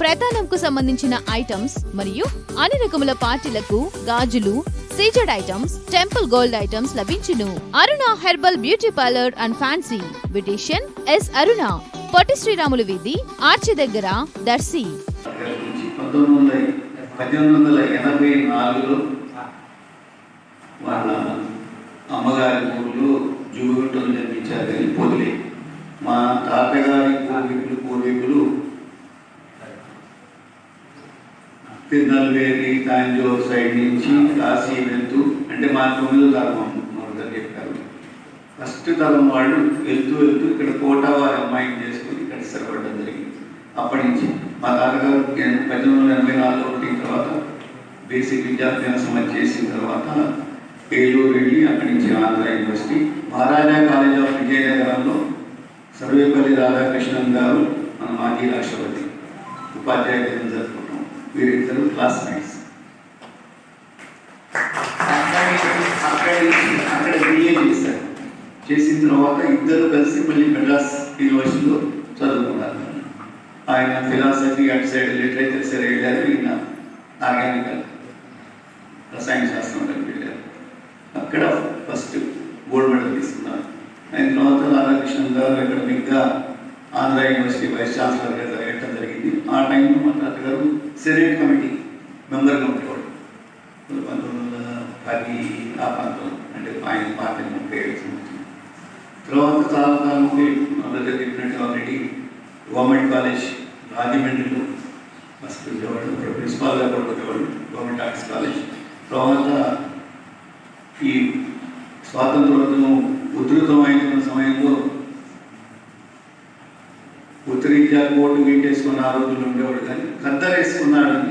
ప్రధానంకు సంబంధించిన ఐటమ్స్ మరియు అన్ని రకముల పార్టీలకు గాజులు CZ items temple gold items లభించును. Aruna herbal beauty parlour and fancy. Beautician S Aruna. Potti Sriramulu వీధి ఆర్చి దగ్గర దర్శి. పద్దెనిమిది వందల ఎనభై నాలుగులో వాళ్ళ అమ్మగారి ఊళ్ళో జుగుగుట్టలు జన్మించారు కానీ పొదిలే మా తాతగారి పూర్వీకులు పూర్వీకులు తిరునల్వేలి తాంజోర్ సైడ్ నుంచి కాశీ వెళ్తూ అంటే మా తొమ్మిదో తరం మొదట చెప్పారు. ఫస్ట్ తరం వాళ్ళు వెళ్తూ వెళ్తూ ఇక్కడ కోటవారి అమ్మాయిని చేసుకుని ఇక్కడ స్థిరపడడం జరిగింది. అప్పటి నుంచి మా తాతగారు పద్దెనిమిది వందల ఎనభై నాలుగులో పుట్టిన తర్వాత బేసిక్ విద్యాభ్యాసం అది చేసిన తర్వాత ఏలూరు వెళ్ళి అక్కడి నుంచి Andhra university Maharaja college of విజయనగరంలో సర్వేపల్లి రాధాకృష్ణన్ గారు మన మాజీ రాష్ట్రపతి ఉపాధ్యాయ వీరిద్దరు క్లాస్మేట్స్ అక్కడి అక్కడ బిఏ చేశారు. చేసిన తర్వాత ఇద్దరు కలిసి మళ్ళీ మెడ్రాస్ యూనివర్సిటీలో చదువుకున్నారు. ఆయన ఫిలాసఫీ అటు సైడ్ లిటరేచర్ సైడ్ వెళ్ళారు ఈయన ఆర్గానికల్ రసాయన శాస్త్రం కలిపి వెళ్ళారు. అక్కడ ఫస్ట్ గోల్డ్ మెడల్ తీసుకున్నారు. ఆయన తర్వాత రాధాకృష్ణన్ గారు ఇక్కడ మిగతా ఆంధ్ర యూనివర్సిటీ వైస్ ఛాన్సలర్గా జరగటం జరిగింది. ఆ టైంలో మా తాతగారు సెనేట్ కమిటీ మెంబర్గా ఉండేవాడు పంతొమ్మిది వందల పది ఆ ప్రాంతం అంటే ఆయన పార్టీ ముప్పై ఏడు సంవత్సరం తర్వాత చాలా కాలం అందరికీ చెప్పినట్టు ఆల్రెడీ గవర్నమెంట్ కాలేజ్ రాజమండ్రిలో ఫస్ట్ ఉండేవాడు ఇప్పుడు ప్రిన్సిపాల్గా కూడా ఉండేవాడు గవర్నమెంట్ ఆర్ట్స్ కాలేజ్ తర్వాత ఈ స్వాతంత్రోద్యమం ఉధృతమైన సమయంలో ఉత్తరీత్యా కోటు వీటేసుకున్న ఆ రోజుల్లో ఉండేవాడు కానీ ఖద్దరు వేసుకున్నాడని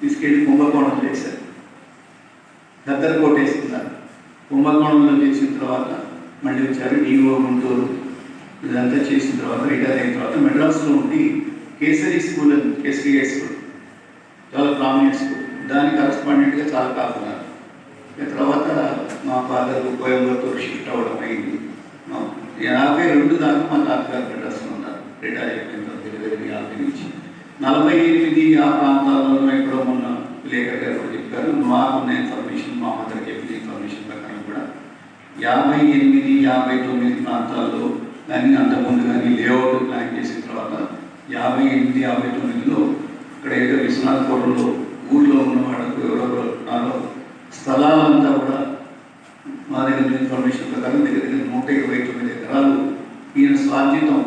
తీసుకెళ్ళి కుంభకోణం చేశారు. ఖద్దరు కోట వేసుకున్నారు కుంభకోణంలో చేసిన తర్వాత మళ్ళీ వచ్చారు డిఓ గుంటూరు. ఇదంతా చేసిన తర్వాత రిటైర్ అయిన తర్వాత మెడ్రాస్లో ఉండి కేసరి స్కూల్ అని కేసరి హై స్కూల్ చాలా ప్రామినెంట్ స్కూల్. దాని కరస్పాండెంట్గా చాలా కాకున్నారు తర్వాత మా ఫాదర్ కోయంబత్తూరు షిఫ్ట్ అవ్వడం అయింది. యాభై రెండు దాకా మా తాతగారు మెడ్రాస్లో ఉన్నారు రిటైర్ అయిపోయిన నుంచి. నలభై ఎనిమిది ఆ ప్రాంతాలలో ఎక్కడో మొన్న లేఖ గారు చెప్పారు. చెప్పారు మాకున్న ఇన్ఫర్మేషన్ మా మదర్ చెప్పిన ఇన్ఫర్మేషన్ ప్రకారం కూడా యాభై ఎనిమిది యాభై తొమ్మిది ప్రాంతాల్లో కానీ అంతకుముందు కానీ లేఅవుట్ ప్లాన్ చేసిన తర్వాత యాభై ఎనిమిది యాభై తొమ్మిదిలో ఇక్కడ ఏదో విశ్వనాథపురంలో ఊర్లో ఉన్న వాళ్ళకు ఎవరెవరు ఉన్నారో స్థలాలంతా కూడా మా దగ్గర ఇన్ఫర్మేషన్ ప్రకారం దగ్గర దగ్గర నూట ఇరవై తొమ్మిది ఎకరాలు ఈయన స్వాధీనం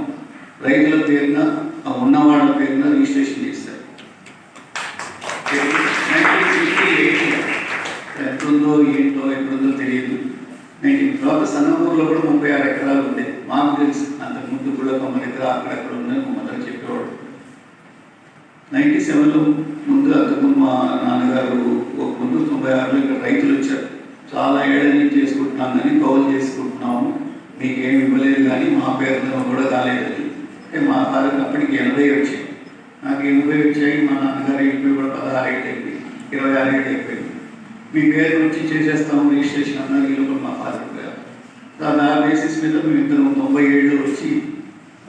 రైతుల పేరున ఆ ఉన్నవాళ్ళ పేరున రిజిస్ట్రేషన్ చేశారు ఎప్పుడుందో ఏంటో ఎప్పుడుందో తెలియదు. నైన్టీన్ తర్వాత సన్నపూర్లో కూడా ముప్పై ఆరు ఎకరాలు ఉండే. మాకు తెలుసు అంతకుముందు కూడా తొమ్మిది దగ్గర అక్కడక్కడ ఉందని మా మదర్ చెప్పేవాడు. నైన్టీ సెవెన్లో ముందు అంతకుముందు మా నాన్నగారు ఒక ముందు తొంభై ఆరులో ఇక్కడ రైతులు వచ్చారు. చాలా ఏళ్ళ నుంచి చేసుకుంటున్నాం కానీ కౌలు చేసుకుంటున్నాము. మీకేమి ఇవ్వలేదు కానీ మా పేరుతో కూడా కాలేదని అంటే మా ఫాదర్కి అప్పటికి ఎనభై వచ్చాయి. నాకు ఎనభై వచ్చాయి మా నాన్నగారు ఎనభై కూడా పదహారు ఏళ్ళు అయిపోయింది ఇరవై ఆరు ఏళ్ళు అయిపోయింది మీ పేరు వచ్చి చేసేస్తాము రిజిస్ట్రేషన్ అన్నారు ఈ లోపల మా ఫాదర్ గారు. దాని ఆ బేసిస్ మీద మేము ఇద్దరు తొంభై ఏళ్ళు వచ్చి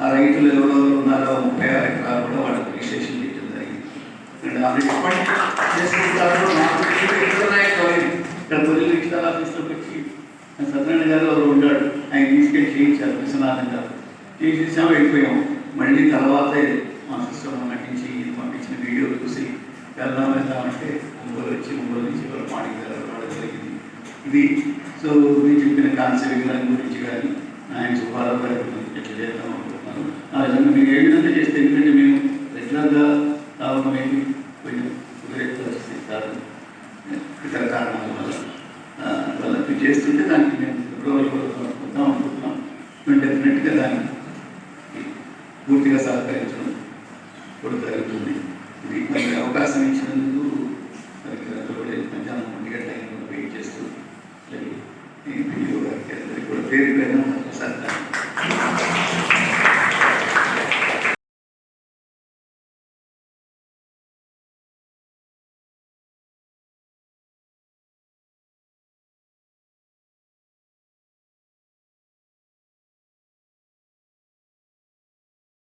ఆ రైతులు ఎవరెవరు ఉన్నారో ముప్పై ఆరు ఎకరాలు కూడా వాళ్ళకి రిజిస్ట్రేషన్ చేయడం జరిగింది. అండ్ ఆమె ఎప్పటి చేసుకుంటారో ఇక్కడ తొలి రిక్షాల ఆఫీస్లోకి వచ్చి సత్యనారాయణ గారు ఎవరు ఉంటాడు ఆయన తీసుకెళ్ళి చేయించారు విశ్వనాథన్ గారు. ఏం చేసాము వెళ్ళిపోయాం. మళ్ళీ తర్వాత మా సిస్టర్లో నటించి పంపించిన వీడియో చూసి వెళ్దాం వెళ్దాం అంటే ఒంగోలు వచ్చి ఒంగోలు నుంచి ఎవరు మాడి రావడం జరిగింది. ఇది సో నేను చెప్పిన కాన్సెప్ట్ గారి గురించి కానీ ఆయన సుబ్బారావు గారి గురించి ఎట్లా చేద్దాం అనుకుంటున్నాను ఆ విధంగా మీరు ఏ విధంగా చేస్తే ఎందుకంటే మేము రెగ్యులర్గా రావడం ఏంటి? కొంచెం కుదిరేట్టు వస్తుంది కాదు ఇతర కారణాల వల్ల. ఆ, వల్ల చేస్తుంటే దానికి మేము ఫిబ్రవరి వరకు వద్దాం అనుకుంటున్నాం మేము డెఫినెట్గా దాన్ని పూర్తిగా సహకరించడం కూడా జరుగుతుంది. ఇది మనకి అవకాశం ఇచ్చినందుకు మనకి మధ్యాహ్నం ఒంటి గంట వెయిట్ చేస్తూ పిల్లలు గారికి అందరికీ కూడా పేరు పేరు